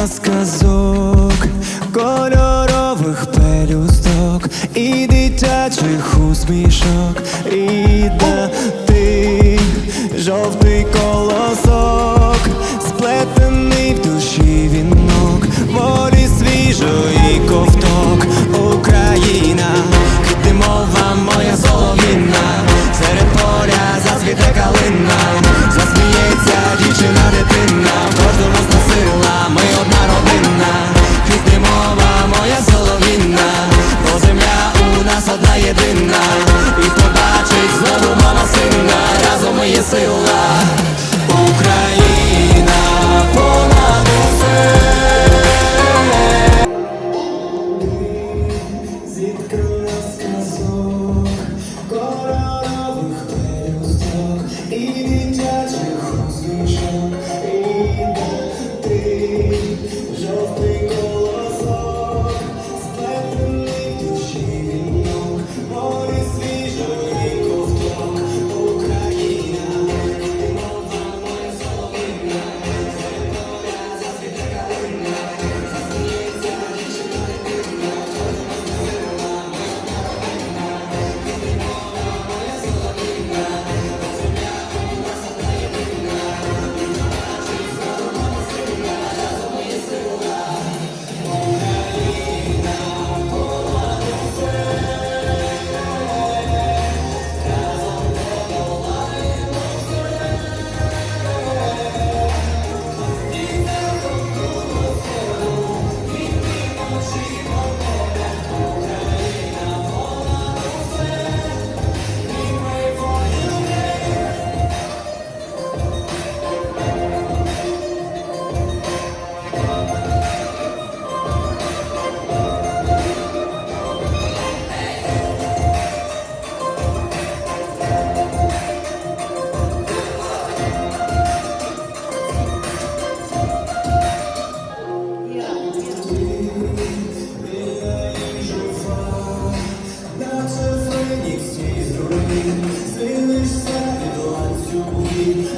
на сказок, кольорових пелюсток. І дитячих усмішок, і ти жовтих Силишся від ланцюгів